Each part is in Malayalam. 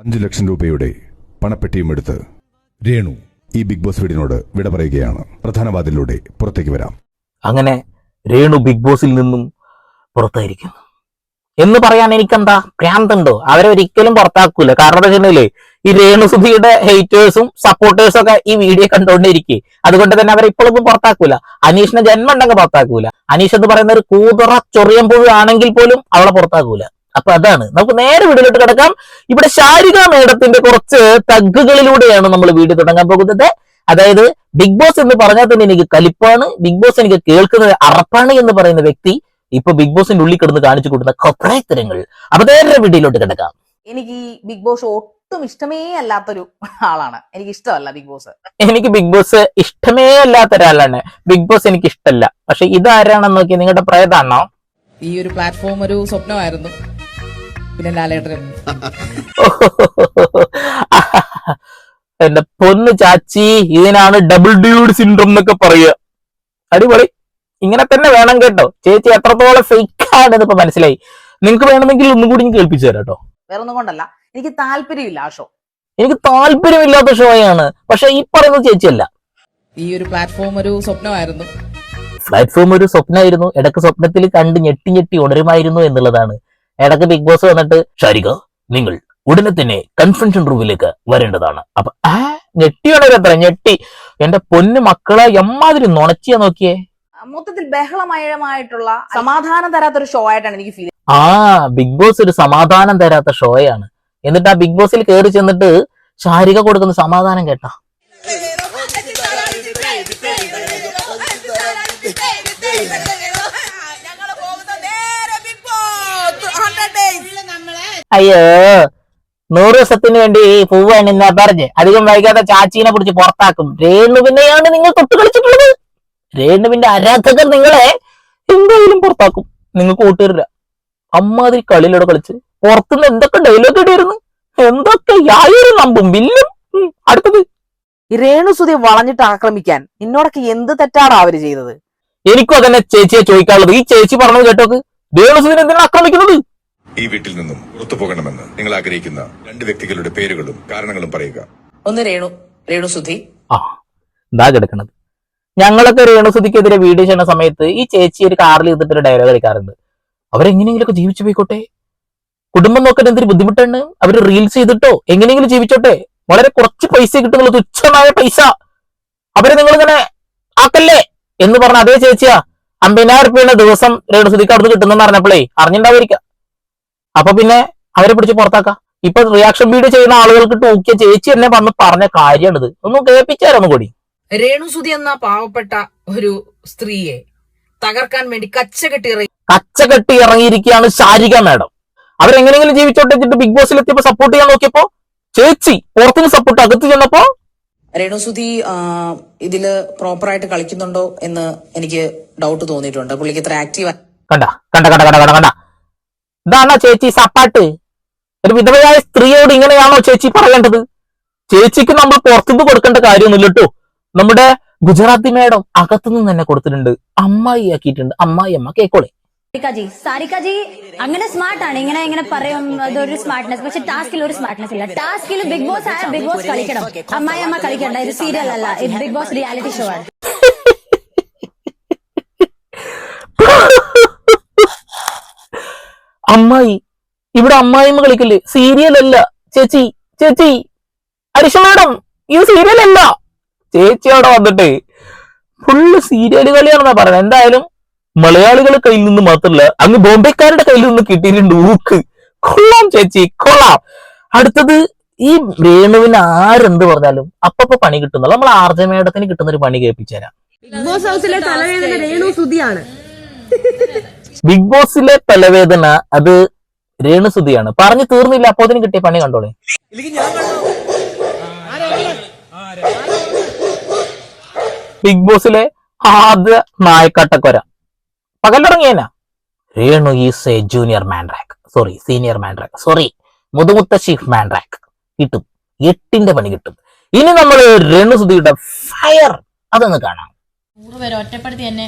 അഞ്ചു ലക്ഷം രൂപയുടെ പണപ്പെട്ടിയും എടുത്ത് രേണു. ഈ ബിഗ് ബോസ് വീടിനോട് വിട പറയുകയാണ്. പ്രധാന വാതിലൂടെ പുറത്തേക്ക് വരാം. അങ്ങനെ രേണു ബിഗ് ബോസിൽ നിന്നും പുറത്തായിരിക്കുന്നു. എന്ന് പറയാൻ എനിക്കെന്താ ഭ്രാന്തുണ്ടോ അവരെ ഒരിക്കലും പുറത്താക്കൂല. കാരണം എന്താ ഈ ഈ രേണുസുധിയുടെ ഹെയ്റ്റേഴ്സും സപ്പോർട്ടേഴ്സും ഒക്കെ ഈ വീഡിയോ കണ്ടുകൊണ്ടിരിക്കെ. അതുകൊണ്ട് തന്നെ അവരെ ഇപ്പോഴൊന്നും പുറത്താക്കൂല. അനീഷിനെ ജന്മം ഉണ്ടെങ്കിൽ പുറത്താക്കൂല. അനീഷ് എന്ന് പറയുന്ന ഒരു കൂതറ ചൊറിയമ്പുഴ ആണെങ്കിൽ പോലും അവളെ പുറത്താക്കൂല. അപ്പൊ അതാണ്. നമുക്ക് നേരെ വീഡിയോയിലോട്ട് കിടക്കാം. ഇവിടെ ശാരിക മേഡത്തിന്റെ കുറച്ച് തഗ്ഗുകളിലൂടെയാണ് നമ്മൾ വീട് തുടങ്ങാൻ പോകുന്നത്. അതായത് ബിഗ് ബോസ് എന്ന് പറഞ്ഞാൽ തന്നെ എനിക്ക് കലിപ്പാണ്. ബിഗ് ബോസ് എനിക്ക് കേൾക്കുന്നത് അറപ്പാണ് എന്ന് പറയുന്ന വ്യക്തി ഇപ്പൊ ബിഗ് ബോസിന്റെ ഉള്ളിൽ കിടന്ന് കാണിച്ചു കൊടുക്കുന്ന കൊപ്രായത്തരങ്ങൾ അപ്പൊ നേരെ വീഡിയോയിലോട്ട് കിടക്കാം. എനിക്ക് ഈ ബിഗ് ബോസ് ഒട്ടും ഇഷ്ടമേ അല്ലാത്തൊരു ആളാണ്. എനിക്ക് ഇഷ്ടമല്ല ബിഗ് ബോസ്. എനിക്ക് ബിഗ് ബോസ് ഇഷ്ടമേ അല്ലാത്ത ഒരാളാണ്. ബിഗ് ബോസ് എനിക്ക് ഇഷ്ടമല്ല പക്ഷെ ഇതാരാണെന്ന് നോക്കി നിങ്ങളുടെ പ്രേതാണോ? ഈ ഒരു പ്ലാറ്റ്ഫോം ഒരു സ്വപ്നമായിരുന്നു. പിന്നെ ലാലേട്ടനും എന്റെ പൊന്ന് ചാച്ചി ഇതിനാണ് ഡബിൾ ഡ്യൂഡ് സിൻഡ്രോം എന്നൊക്കെ പറയുക. അടിപൊളി. ഇങ്ങനെ തന്നെ വേണം കേട്ടോ. ചേച്ചി എത്രത്തോളം ഫേക്ക് ആണെന്ന് ഇപ്പൊ മനസ്സിലായി. നിങ്ങൾക്ക് വേണമെങ്കിൽ ഒന്നും കൂടി കേൾപ്പിച്ചു തരാം കേട്ടോ. വേറെ ഒന്നും കൊണ്ടല്ല. എനിക്ക് താല്പര്യമില്ല ആ ഷോ എനിക്ക് താല്പര്യമില്ലാത്ത ഷോയാണ് പക്ഷെ ഈ പറയുന്നത് ചേച്ചിയല്ല. ഈ ഒരു പ്ലാറ്റ്ഫോം ഒരു സ്വപ്നമായിരുന്നു. പ്ലാറ്റ്ഫോം ഒരു സ്വപ്നമായിരുന്നു. ഇടയ്ക്ക് സ്വപ്നത്തിൽ കണ്ട് ഞെട്ടി ഞെട്ടി ഉണരുമായിരുന്നു എന്നുള്ളതാണ്. ഇടയ്ക്ക് ബിഗ് ബോസ് വന്നിട്ട് ഷാരിക നിങ്ങൾ ഉടനെ തന്നെ കൺഫെൻഷൻ റൂമിലേക്ക് വരേണ്ടതാണ്. അപ്പൊ ആ ഞെട്ടി ഉണരത്ര ഞെട്ടി. എന്റെ പൊന്നു മക്കളെ എമ്മാതിരി നുണച്ചിയാ നോക്കിയേ. മൊത്തത്തിൽ ബഹളമയമായിട്ടുള്ള സമാധാനം തരാത്തൊരു ഷോ ആയിട്ടാണ് എനിക്ക് ഫീൽ ആ ബിഗ് ബോസ് ഒരു സമാധാനം തരാത്ത ഷോയാണ് എന്നിട്ട് ആ ബിഗ് ബോസിൽ കയറി ചെന്നിട്ട് ശാരിക കൊടുക്കുന്ന സമാധാനം കേട്ടാ. അയ്യോ നൂറ് ദിവസത്തിന് വേണ്ടി പൂവ് എണ്ണ പറഞ്ഞ്. അധികം വൈകാതെ ചാച്ചീനെ പിടിച്ച് പുറത്താക്കും. രേണുവിനെയാണ് നിങ്ങൾ തൊട്ട് കളിച്ചിട്ടുള്ളത്. രേണുവിന്റെ ആരാധകർ നിങ്ങളെ എന്തായാലും പുറത്താക്കും. നിങ്ങൾക്ക് കൂട്ടുകാരില്ല. അമ്മാതിരി കളിയിലൂടെ കളിച്ച് പുറത്തുനിന്ന് എന്തൊക്കെ ഡയലോഗ് ഇടിയിരുന്നു എന്തൊക്കെ യായൊരു നമ്പും വില്ലും അടുത്തത്. രേണുസുതി വളഞ്ഞിട്ട് ആക്രമിക്കാൻ നിന്നോടൊക്കെ എന്ത് തെറ്റാണ് അവർ ചെയ്തത്? എനിക്കും അതന്നെ ചേച്ചിയെ ചോദിക്കാനുള്ളത്. ഈ ചേച്ചി പറഞ്ഞത് കേട്ടോക്ക്. രേണുസുതിനെന്തിനാണ് എന്തിനാണ് ആക്രമിക്കുന്നത്? ഈ വീട്ടിൽ നിന്നും പുറത്തു പോകണമെന്ന് നിങ്ങൾ ആഗ്രഹിക്കുന്ന രണ്ട് വ്യക്തികളുടെ പേരുകളും കാരണങ്ങളും പറയുക. ഒന്ന് രേണു. രേണു സുധി. ആ ഇതാ കിടക്കണത്. ഞങ്ങളൊക്കെ രേണുസുതിക്കെതിരെ വീഡിയോ ചെയ്യുന്ന സമയത്ത് ഈ ചേച്ചി ഒരു കാറിൽ ഇരുന്നിട്ട് ഒരു ഡയലോഗ് കളിക്കാറുണ്ട്. അവരെങ്ങനെയെങ്കിലുമൊക്കെ ജീവിച്ചു പോയിക്കോട്ടെ? കുടുംബം നോക്കാൻ എന്തൊരു ബുദ്ധിമുട്ടാണ്? അവർ റീൽസ് ചെയ്തിട്ടോ? എങ്ങനെയെങ്കിലും ജീവിച്ചോട്ടെ? വളരെ കുറച്ച് പൈസ കിട്ടുന്നുള്ള തുച്ഛമായ പൈസ. അവരെ നിങ്ങൾ ഇങ്ങനെ ആക്കല്ലേ? എന്ന് പറഞ്ഞ അതേ ചേച്ചിയാ അമ്പതിനായിരം റുപ്യാണ് ദിവസം രേണുസുതിക്ക് അവിടുന്ന് കിട്ടുന്നെന്ന് അറിഞ്ഞപ്പോഴേ അറിഞ്ഞിണ്ടാവായിരിക്കാം അപ്പൊ പിന്നെ അവരെ പിടിച്ച് പുറത്താക്കാം. ഇപ്പൊ റിയാക്ഷൻ വീഡിയോ ചെയ്യുന്ന ആളുകൾക്ക് നോക്കിയ ചേച്ചി എന്നെ വന്ന് പറഞ്ഞ കാര്യമാണിത്. ഒന്നും കേൾപ്പിച്ചായിരുന്നു കൂടി? രേണുസുതി എന്ന പാവപ്പെട്ട ഒരു സ്ത്രീയെ തകർക്കാൻ വേണ്ടി കച്ചകെട്ടി കച്ചകെട്ടി ഇറങ്ങിയിരിക്കുകയാണ് ശാരിക മാഡം. അവരെങ്ങനെയെങ്കിലും ജീവിച്ചോട്ടെ വെച്ചിട്ട് ബിഗ് ബോസിൽ എത്തിയപ്പോ സപ്പോർട്ട് ചെയ്യാൻ നോക്കിയപ്പോ ചേച്ചി പുറത്തുനിന്ന് സപ്പോർട്ട് അകത്ത് ചെന്നപ്പോ രേണുസുതി ഇതിൽ പ്രോപ്പറായിട്ട് കളിക്കുന്നുണ്ടോ എന്ന് എനിക്ക് ഡൗട്ട് തോന്നിയിട്ടുണ്ട്. പുള്ളിക്ക് ഇത്ര ആക്റ്റീവ് കണ്ട കണ്ട കണ്ട കണ്ട കണ്ട കണ്ട. ഇതാണോ ചേച്ചി സപ്പാട്ട്? ഒരു വിധവയായ സ്ത്രീയോട് ഇങ്ങനെയാണോ ചേച്ചി പറയേണ്ടത്? ചേച്ചിക്ക് നമ്മൾ പുറത്തുനിന്ന് കൊടുക്കേണ്ട കാര്യമൊന്നുമില്ല കേട്ടോ. നമ്മുടെ ഗുജറാത്തി മേഡം അകത്തുനിന്ന് തന്നെ കൊടുത്തിട്ടുണ്ട്. അമ്മായി ആക്കിയിട്ടുണ്ട്. അമ്മായി അമ്മ കേക്കോളെ. സാരിക ജി അങ്ങനെ സ്മാർട്ട് ആണ്. ഇങ്ങനെ ഇങ്ങനെ പറയും. അതൊരു സ്മാർട്ട്നെസ് പക്ഷെ ടാസ്കിൽ ഒരു സ്മാർട്ട്നെസ് ഇല്ല. ടാസ്കിൽ ബിഗ് ബോസ് ആയ ബിഗ് ബോസ് കളിക്കണം. അമ്മായി അമ്മ കളിക്കണ്ട. ഇത് സീരിയൽ അല്ല. ഇത് ബിഗ് ബോസ് റിയാലിറ്റി ഷോ ആണ്. അമ്മായി. ഇവിടെ അമ്മായിമ്മ കളിക്കല്ലേ സീരിയൽ അല്ല. ചേച്ചി ചേച്ചി. അരിഷ മാഡം ഇത് സീരിയൽ അല്ല. ചേച്ചി അവിടെ വന്നിട്ട്. ഫുള്ള് സീരിയൽ കളിയാണെന്നാ പറയുന്നത്. എന്തായാലും മലയാളികളുടെ കയ്യിൽ നിന്ന് മാത്രമല്ല അങ്ങ് ബോംബെക്കാരുടെ കയ്യിൽ നിന്ന് കിട്ടിയിട്ടുണ്ട് ഊക്ക്. കൊള്ളാം ചേച്ചി കൊള്ളാം. അടുത്തത് ഈ രേണുവിന് ആരെന്ത് പറഞ്ഞാലും അപ്പപ്പോ പണി കിട്ടുന്നുള്ളു നമ്മൾ ആർജ മേഡത്തിന് കിട്ടുന്ന ഒരു പണി കേൾപ്പിച്ചുതരാം. ബിഗ് ബോസ് ഹൗസിലെ തലവേദന രേണു സുധിയാണ്. ബിഗ് ബോസിലെ തലവേദന അത് രേണുസുതിയാണ് പറഞ്ഞു തീർന്നില്ല അപ്പോ അതിന് കിട്ടിയ പണി കണ്ടോളെ. ബിഗ് ബോസിലെ ആദ്യ നായക്കാട്ടക്കൊര. പകലിറങ്ങിയനാ? Renu is a junior Mandrake sorry senior Mandrake sorry മുതുമുത്ത മുതുമുത്തശ്ശി മാൻഡ്രാക്ക് കിട്ടും. എട്ടിന്റെ പണി കിട്ടും. ഇനി നമ്മൾ രേണുസുതിയുടെ ഫയർ അതൊന്ന് കാണാം. ഒറ്റപ്പെടുത്തി എന്നെ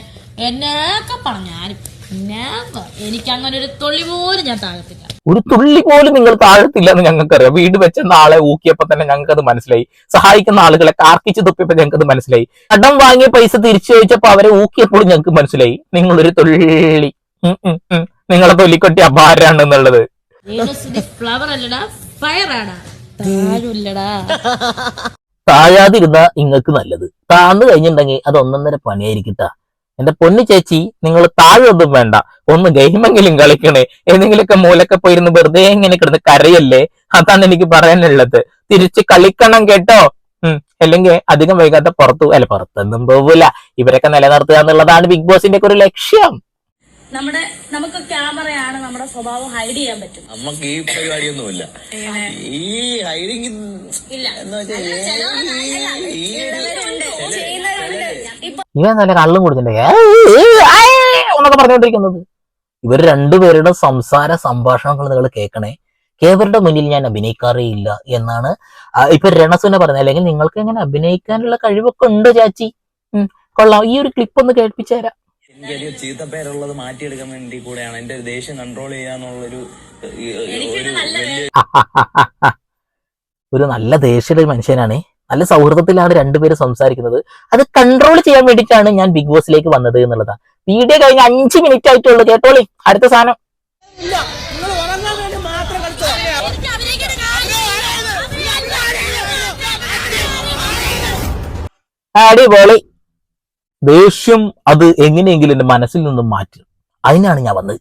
എന്നൊക്കെ പറഞ്ഞു ആരും എനിക്ക് അങ്ങനെ ഒരു തൊള്ളി പോലും ഞാൻ താഴത്തില്ല. ഒരു തുള്ളി പോലും നിങ്ങൾ താഴത്തില്ലെന്ന് ഞങ്ങൾക്കറിയാം. വീട് വെച്ച നാളെ ഊക്കിയപ്പോ തന്നെ ഞങ്ങൾക്ക് അത് മനസ്സിലായി. സഹായിക്കുന്ന ആളുകളെ കാർക്കിച്ച് തുപ്പിയപ്പോ ഞങ്ങൾക്ക് അത് മനസ്സിലായി. കടം വാങ്ങിയ പൈസ തിരിച്ചു ചോദിച്ചപ്പോ അവരെ ഊക്കിയപ്പോഴും ഞങ്ങൾക്ക് മനസ്സിലായി. നിങ്ങളൊരു തുള്ളി. ഉം, ഉം, ഉം. നിങ്ങളെ തൊല്ലിക്കൊട്ടി അപാരാണെന്നുള്ളത്. ഫ്ലവർ അല്ലടാ ഫയർ ആണ് താഴില്ലടാ. താഴാതിരുന്ന നിങ്ങൾക്ക് നല്ലത്. താന്നു കഴിഞ്ഞിട്ടുണ്ടെങ്കിൽ അത് ഒന്നൊന്നര പണിയായിരിക്കട്ടാ എന്റെ പൊന്നു ചേച്ചി നിങ്ങൾ താഴൊന്നും വേണ്ട. ഒന്ന് ഗെയിമെങ്കിലും കളിക്കണേ. ഏതെങ്കിലുമൊക്കെ മൂലൊക്കെ പോയിരുന്ന് വെറുതെ ഇങ്ങനെ കിടന്ന് കരയല്ലേ? അതാണ് എനിക്ക് പറയാനുള്ളത്. തിരിച്ച് കളിക്കണം കേട്ടോ. ഉം. അല്ലെങ്കിൽ അധികം വൈകാതെ പുറത്തു അല്ല പുറത്തൊന്നും പോവില്ല ഇവരൊക്കെ നിലനിർത്തുക എന്നുള്ളതാണ് ബിഗ് ബോസിന്റെ ഒക്കെ ഒരു ലക്ഷ്യം. നമ്മുടെ നമുക്ക് ക്യാമറയാണ് നമ്മുടെ സ്വഭാവം ഹൈഡ് ചെയ്യാൻ പറ്റും. നമുക്ക് ഈ പരിപാടിയൊന്നുമില്ല. ഈ ഹൈഡിങ് ഇവൻ നല്ല കള്ളും കൊടുത്തിട്ടുണ്ടെങ്കിൽ പറഞ്ഞോണ്ടിരിക്കുന്നത് പറഞ്ഞുകൊണ്ടിരിക്കുന്നത്. ഇവർ രണ്ടുപേരുടെ സംസാര സംഭാഷണങ്ങൾ നിങ്ങൾ കേൾക്കണേ. കേവരുടെ മുന്നിൽ ഞാൻ അഭിനയിക്കാറേ ഇല്ല എന്നാണ് ഇപ്പൊ രണസുനെ പറഞ്ഞത്. അല്ലെങ്കിൽ നിങ്ങൾക്ക് എങ്ങനെ അഭിനയിക്കാനുള്ള കഴിവൊക്കെ ഉണ്ട് ചാച്ചി. ഉം, കൊള്ളാം. ഈ ഒരു ക്ലിപ്പ് ഒന്ന് കേൾപ്പിച്ചു തരാം. എനിക്കധികം ചീത്തപ്പേരുള്ളത് മാറ്റിയെടുക്കാൻ വേണ്ടി കൂടെയാണ്. എന്റെ ഒരു ദേഷ്യം കൺട്രോൾ ചെയ്യാന്നുള്ളൊരു ഒരു നല്ല ദേഷ്യമുള്ള ഒരു മനുഷ്യനാണ്. നല്ല സൗഹൃദത്തിലാണ് രണ്ടുപേരും സംസാരിക്കുന്നത്. അത് കൺട്രോൾ ചെയ്യാൻ വേണ്ടിയിട്ടാണ് ഞാൻ ബിഗ് ബോസിലേക്ക് വന്നത് എന്നുള്ളതാണ് വീഡിയോ കഴിഞ്ഞ അഞ്ച് മിനിറ്റ് ആയിട്ടുള്ളൂ. കേട്ടോളി. അടുത്ത സാധനം. അടിപൊളി. ദേഷ്യം അത് എങ്ങനെയെങ്കിലും എന്റെ മനസ്സിൽ നിന്നും മാറ്റി. അതിനാണ് ഞാൻ വന്നത്.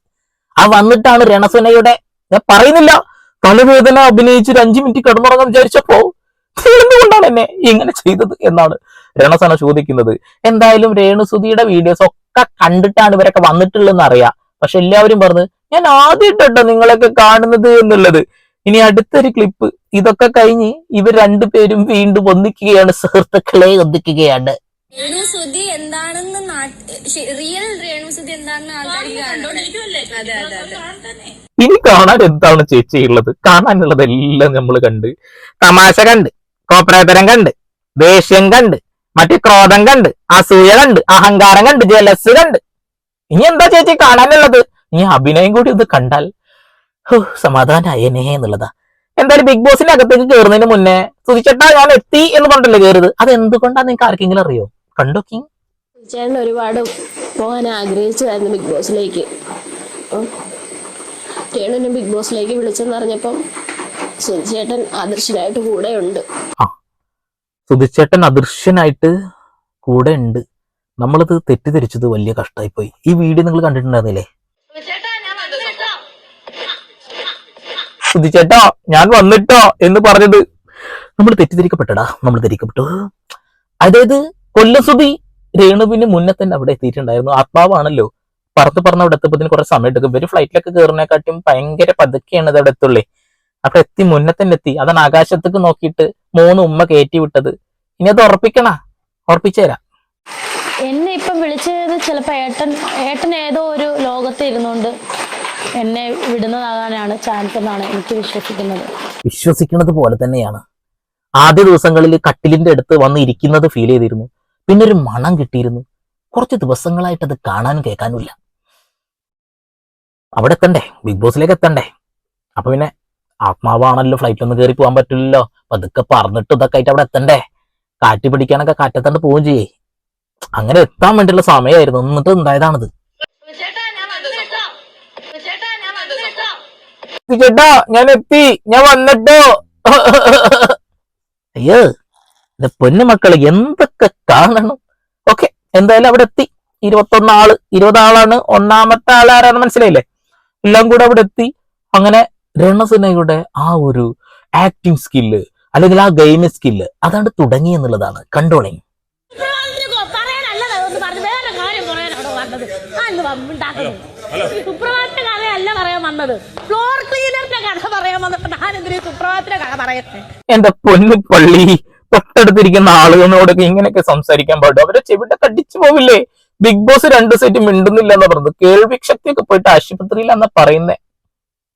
ആ വന്നിട്ടാണ് രണസനയുടെ ഞാൻ പറയുന്നില്ല. തലവേദന അഭിനയിച്ച് ഒരു അഞ്ചു മിനിറ്റ് കിടന്നുറങ്ങാൻ വിചാരിച്ചപ്പോ "നീ എന്തുകൊണ്ടാണ് എന്നെ ഇങ്ങനെ ചെയ്തത് എന്നാണ് രണസന ചോദിക്കുന്നത്. എന്തായാലും രേണുസുതിയുടെ വീഡിയോസ് ഒക്കെ കണ്ടിട്ടാണ് ഇവരൊക്കെ വന്നിട്ടുള്ളതെന്ന് അറിയാം. പക്ഷെ എല്ലാവരും പറഞ്ഞു ഞാൻ ആദ്യമായിട്ടോ നിങ്ങളൊക്കെ കാണുന്നത് എന്നുള്ളത്. ഇനി അടുത്തൊരു ക്ലിപ്പ് ഇതൊക്കെ കഴിഞ്ഞ് ഇവർ രണ്ടുപേരും വീണ്ടും ഒന്നിക്കുകയാണ് സുഹൃത്തുക്കളെ ഒന്നിക്കുകയാണ്. രേണുസുതി എന്താണെന്ന് റിയൽ രേണുസുതി എന്താണെന്ന് ഇനി കാണാൻ എന്താണ് ചേച്ചി ഉള്ളത് കാണാനുള്ളതെല്ലാം നമ്മൾ കണ്ട്. തമാശ കണ്ട് കോപ്രേതരം കണ്ട് ദേഷ്യം കണ്ട് മറ്റേ ക്രോധം കണ്ട് അസൂയ കണ്ട് അഹങ്കാരം കണ്ട് ജലസ് കണ്ട്. ഇനി എന്താ ചേച്ചി കാണാനുള്ളത്? ഇനി അഭിനയം കൂടി ഒന്ന് കണ്ടാൽ സമാധാനായനേ എന്നുള്ളതാ. എന്തായാലും ബിഗ് ബോസിന്റെ അകത്തേക്ക് കയറുന്നതിന് മുന്നേ സുധിച്ചേട്ടാ ഞാൻ എത്തി എന്ന് പറഞ്ഞിട്ടല്ലേ കയറിയത് അത് എന്തുകൊണ്ടാണ് നിങ്ങൾക്ക് ആർക്കെങ്കിലും അറിയോ? കണ്ടോക്കി ചേട്ടൻ ഒരുപാട് പോകാൻ ആഗ്രഹിച്ചതായിരുന്നു ബിഗ് ബോസിലേക്ക് ചേട്ടനും ബിഗ് ബോസിലേക്ക് വിളിച്ചെന്ന് അറിഞ്ഞപ്പം സുധിച്ചേട്ടൻ കൂടെ ഉണ്ട് സുധിച്ചേട്ടൻ അദൃശ്യനായിട്ട് കൂടെ ഉണ്ട് നമ്മളത് തെറ്റിദ്ധരിച്ചത് വലിയ കഷ്ടമായി പോയി ഈ വീഡിയോ നിങ്ങൾ കണ്ടിട്ടുണ്ടായിരുന്നില്ലേ? സുധിച്ചേട്ടാ ഞാൻ വന്നിട്ടോ എന്ന് പറഞ്ഞത് നമ്മൾ തെറ്റിദ്ധരിക്കപ്പെട്ടടാ. നമ്മൾ ധരിക്കപ്പെട്ടു. അതായത് കൊല്ലം സുധി രേണുവിന് മുന്നേ തന്നെ അവിടെ എത്തിയിട്ടുണ്ടായിരുന്നു. ആത്മാവാണല്ലോ. പറത്ത് പറഞ്ഞ അവിടെ എത്തുമ്പോൾ കുറെ സമയം എടുക്കും. ഇവർ ഫ്ലൈറ്റിലൊക്കെ കയറിനെക്കാട്ടും ഭയങ്കര പതുക്കെയാണ് ഇത് അവിടെ എത്തുള്ളേ. അവിടെ എത്തി മുന്നേ തന്നെ എത്തി. അതാണ് ആകാശത്തേക്ക് നോക്കിയിട്ട് മൂന്ന് ഉമ്മ കയറ്റി വിട്ടത്. ഇനി അത് ഉറപ്പിക്കണ? ഉറപ്പിച്ചു തരാം. എന്നെ ഇപ്പം വിളിച്ചത് ചിലപ്പോ ഏട്ടൻ ഏട്ടൻ ഏതോ ഒരു ലോകത്ത് ഇരുന്നുകൊണ്ട് എന്നെ വിടുന്നതാകാനാണ് ചാൻസ് എന്നാണ് എനിക്ക് വിശ്വസിക്കുന്നത്. വിശ്വസിക്കുന്നത് പോലെ തന്നെയാണ്. ആദ്യ ദിവസങ്ങളിൽ കട്ടിലിന്റെ അടുത്ത് വന്ന് ഇരിക്കുന്നത് ഫീൽ ചെയ്തിരുന്നു. പിന്നെ ഒരു മണം കിട്ടിയിരുന്നു. കുറച്ച് ദിവസങ്ങളായിട്ട് അത് കാണാനും കേൾക്കാനുമില്ല അവിടെ എത്തണ്ടേ? ബിഗ് ബോസിലേക്ക് എത്തണ്ടേ? അപ്പൊ പിന്നെ ആത്മാവാണല്ലോ ഫ്ലൈറ്റിൽ ഒന്ന് കയറി പോകാൻ പറ്റില്ലല്ലോ. അതൊക്കെ പറഞ്ഞിട്ട് ഇതൊക്കെ ആയിട്ട് അവിടെ എത്തണ്ടേ? കാറ്റ് പിടിക്കാനൊക്കെ കാറ്റത്തണ്ട് പോവുകയും ചെയ്യേ. അങ്ങനെ എത്താൻ വേണ്ടിയുള്ള സമയമായിരുന്നു. എന്നിട്ട് ഉണ്ടായതാണിത് ചേട്ടാ ഞാൻ എത്തി. ഞാൻ വന്നിട്ടോ. അയ്യോ. എന്റെ പൊന്നു മക്കൾ എന്തൊക്കെ കാണണം? ഓക്കെ എന്തായാലും അവിടെ എത്തി ഇരുപത്തൊന്ന് ആൾ ഇരുപത് ആളാണ് ഒന്നാമത്തെ ആൾ ആരാന്ന് മനസ്സിലായില്ലേ? എല്ലാം കൂടെ അവിടെ എത്തി അങ്ങനെ രണസിനയുടെ ആ ഒരു ആക്ടിങ് സ്കില്ല് അല്ലെങ്കിൽ ആ ഗെയിം സ്കില്ല് അതാണ് തുടങ്ങി എന്നുള്ളതാണ്. കണ്ടോളിങ് സുപ്രഭാതത്തിന്റെ കഥയല്ല പറയാൻ വന്നത് ഫ്ലോർ ക്ലീനറിന്റെ കഥ പറയാൻ വന്നപ്പോ ഞാൻ എന്തിനു സുപ്രഭാതത്തിന്റെ കഥ പറയട്ടെ എന്റെ പൊന്നു പള്ളി? തൊട്ടടുത്തിരിക്കുന്ന ആളുകളോടൊക്കെ ഇങ്ങനെയൊക്കെ സംസാരിക്കാൻ പാടും. അവരെ ചെവിട്ടൊക്കെ അടിച്ചു പോവില്ലേ? ബിഗ് ബോസ് രണ്ട് സൈറ്റ് മിണ്ടുന്നില്ല എന്ന് പറഞ്ഞത്. കേൾവി ശക്തിയൊക്കെ പോയിട്ട് ആശുപത്രിയിലെന്നാ പറയുന്നേ.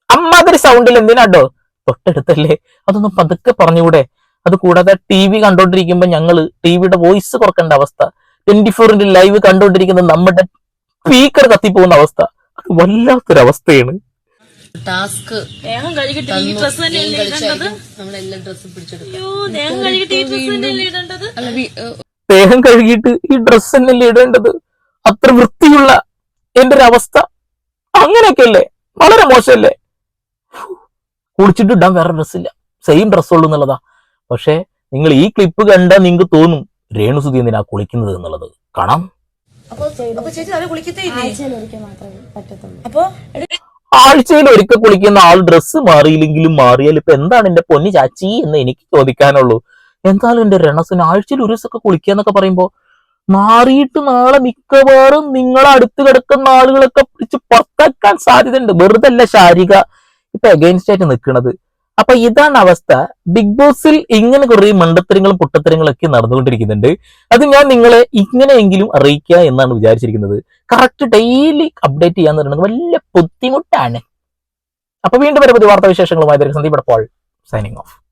അമ്മാതിരി സൗണ്ടിൽ എന്തിനാട്ടോ തൊട്ടടുത്തല്ലേ? അതൊന്നും പതുക്കെ പറഞ്ഞുകൂടെ? അത് കൂടാതെ ടി വി കണ്ടോണ്ടിരിക്കുമ്പോ ഞങ്ങൾ ടിവിയുടെ വോയിസ് കുറക്കേണ്ട അവസ്ഥ. ട്വന്റി ഫോറിന്റെ ലൈവ് കണ്ടോണ്ടിരിക്കുന്ന നമ്മുടെ സ്പീക്കർ കത്തിപ്പോകുന്ന അവസ്ഥ. അത് വല്ലാത്തൊരവസ്ഥയാണ്. ടാസ്ക് ദേഹം കഴുകിയിട്ട് ഈ ഡ്രസ് തന്നെയല്ലേ ഇടേണ്ടത്? നമ്മളെല്ലാം ഡ്രസ്സ് പിടിച്ചെടുക്കും. അയ്യോ ദേഹം കഴുകിട്ട് ഈ ഡ്രസ് തന്നെയല്ലേ ഇടേണ്ടത്? ദേഹം കഴുകിയിട്ട് ഈ തന്നെയല്ലേ അത്ര വൃത്തിയുള്ള എന്റെ ഒരു അവസ്ഥ. അങ്ങനെയൊക്കെ അല്ലേ വളരെ മോശമല്ലേ? കുളിച്ചിട്ട് ഇടാൻ വേറെ ഡ്രസ്സില്ല സെയിം ഡ്രസ് ഉള്ളൂ എന്നുള്ളതാ. പക്ഷെ നിങ്ങൾ ഈ ക്ലിപ്പ് കണ്ടാൽ നിങ്ങൾക്ക് തോന്നും രേണുസുതി എന്തിനാ കുളിക്കുന്നത് എന്നുള്ളത്. കാണാം. അപ്പൊ ചേച്ചി അത് കുളിക്കത്തേ ഇല്ലേ? ആഴ്ചയിലൊരിക്കൽ മാത്രമേ പറ്റത്തുള്ളൂ. അപ്പൊ? ആഴ്ചയിൽ ഒരിക്കൽ കുളിക്കുന്ന ആൾ ഡ്രസ്സ് മാറിയില്ലെങ്കിലും മാറിയാൽ ഇപ്പൊ എന്താണ് എന്റെ പൊന്നി ചാച്ചി എന്ന് എനിക്ക് ചോദിക്കാനുള്ളൂ. എന്തായാലും എന്റെ രണസിന് ആഴ്ചയിൽ ഒരു ദിവസമൊക്കെ കുളിക്കുക എന്നൊക്കെ പറയുമ്പോ മാറിയിട്ട് നാളെ മിക്കവാറും നിങ്ങളെ അടുത്ത് കിടക്കുന്ന ആളുകളൊക്കെ പിടിച്ച് പുറത്താക്കാൻ സാധ്യതയുണ്ട്. വെറുതെ അല്ല ശാരിക. ഇപ്പൊ അഗൈൻസ്റ്റ് ആയിട്ട് നിൽക്കുന്നത് അപ്പൊ ഇതാണ് അവസ്ഥ. ബിഗ് ബോസിൽ ഇങ്ങനെ കുറെ മണ്ടത്തരങ്ങളും പൊട്ടത്തരങ്ങളും ഒക്കെ നടന്നുകൊണ്ടിരിക്കുന്നുണ്ട്. അത് ഞാൻ നിങ്ങളെ ഇങ്ങനെയെങ്കിലും അറിയിക്കുക എന്നാണ് വിചാരിച്ചിരിക്കുന്നത്. കറക്റ്റ് ഡെയിലി അപ്ഡേറ്റ് ചെയ്യാന്ന് പറയുന്നത് വലിയ ബുദ്ധിമുട്ടാണ്. അപ്പൊ വീണ്ടും വരെ പുതിയ വാർത്താവിശേഷങ്ങളുമായി. Sandeep Paul signing off